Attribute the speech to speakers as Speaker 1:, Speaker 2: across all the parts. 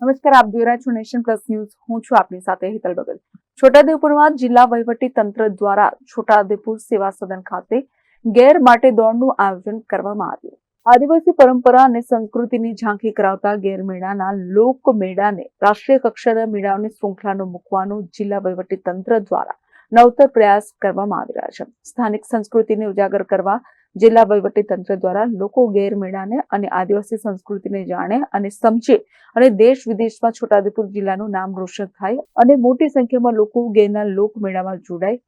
Speaker 1: નમસ્કાર, આપ જોઈ રહ્યા છો નેશન પ્લસ ન્યૂઝ. હું છું આપની સાથે હિતલ બગલ. છોટાઉદેપુરમાં જિલ્લા વહીવટી તંત્ર દ્વારા છોટાઉદેપુર સેવા સદન ખાતે ગેર માટે દોડનું આયોજન કરવામાં આવ્યું. આદિવાસી પરંપરા અને સંસ્કૃતિની ઝાંખી કરાવતા ગેર મેળાના લોક મેળાને રાષ્ટ્રીય કક્ષાના મેળાઓની શૃંખલાનો મૂકવાનો જિલ્લા વહીવટી તંત્ર દ્વારા નવતર પ્રયાસ કરવામાં આવી રહ્યા છે. સ્થાનિક સંસ્કૃતિને ઉજાગર કરવા જિલ્લા તંત્ર દ્વારા લોકો ગેર મેળાને અને આદિવાસી સંસ્કૃતિને જાણે અને સમજે અને દેશ વિદેશમાં છોટાઉદેપુર જિલ્લાનું નામ રોશન થાય અને મોટી સંખ્યામાં લોકો ગેરના લોકમેળામાં જોડાય.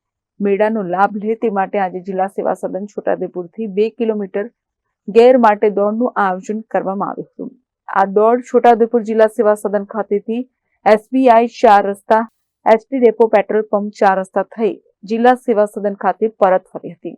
Speaker 1: મેળાનો લાભ લે તે માટે આજે જિલ્લા સેવા સદન છોટાઉદેપુરથી બે કિલોમીટર ગેર માટે દોડનું આયોજન કરવામાં આવ્યું હતું. આ દોડ છોટાઉદેપુર જિલ્લા સેવા સદન ખાતેથી એસબીઆઈ ચાર રસ્તા, એસટી ડેપો પેટ્રોલ પંપ ચાર રસ્તા થઈ જિલ્લા સેવા સદન ખાતે પરત ફરી હતી.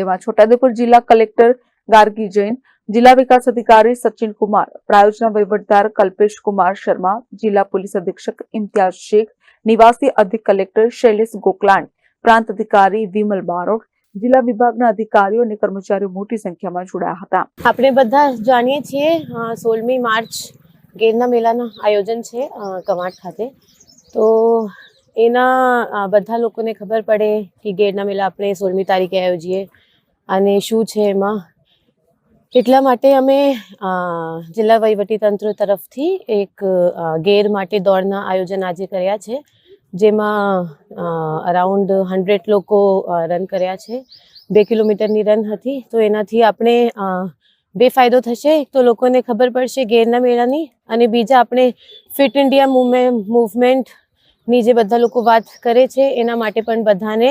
Speaker 1: જેમાં છોટાઉદેપુર જિલ્લા કલેક્ટર ગાર્ગી જૈન, જિલ્લા વિકાસ અધિકારી સચિન કુમાર, પ્રાયોજના વહીવટદાર કલ્પેશ કુમાર શર્મા, જિલ્લા પોલીસ અધિક્ષક ઇમ્તિયાઝ શેખ, નિવાસી અધિક કલેક્ટર શૈલેષ ગોકલાણી, પ્રાંત અધિકારી વિમલ બારોટ, જિલ્લા વિભાગના અધિકારીઓ અને કર્મચારીઓ મોટી સંખ્યામાં જોડાયા હતા.
Speaker 2: આપણે બધા જાણીએ છીએ સોળમી માર્ચ ગેરના મેળાનું આયોજન છે કમાટ ખાતે. તો એના બધા લોકોને ખબર પડે કે ગેરના મેળા આપણે સોળમી તારીખે આયોજીએ. અને શું છે એમાં? એટલા માટે અમે જિલ્લા વહીવટી તંત્ર તરફથી એક ગેર માટે દોડના આયોજન આજે કર્યા છે, જેમાં અરાઉન્ડ હંડ્રેડ લોકો રન કર્યા છે. બે કિલોમીટરની રન હતી, તો એનાથી આપણે બે ફાયદો થશે. એક તો લોકોને ખબર પડશે ગેરના મેળાની, અને બીજા આપણે ફિટ ઇન્ડિયા મુવમેન્ટ મુવમેન્ટની જે બધા લોકો વાત કરે છે, એના માટે પણ બધાને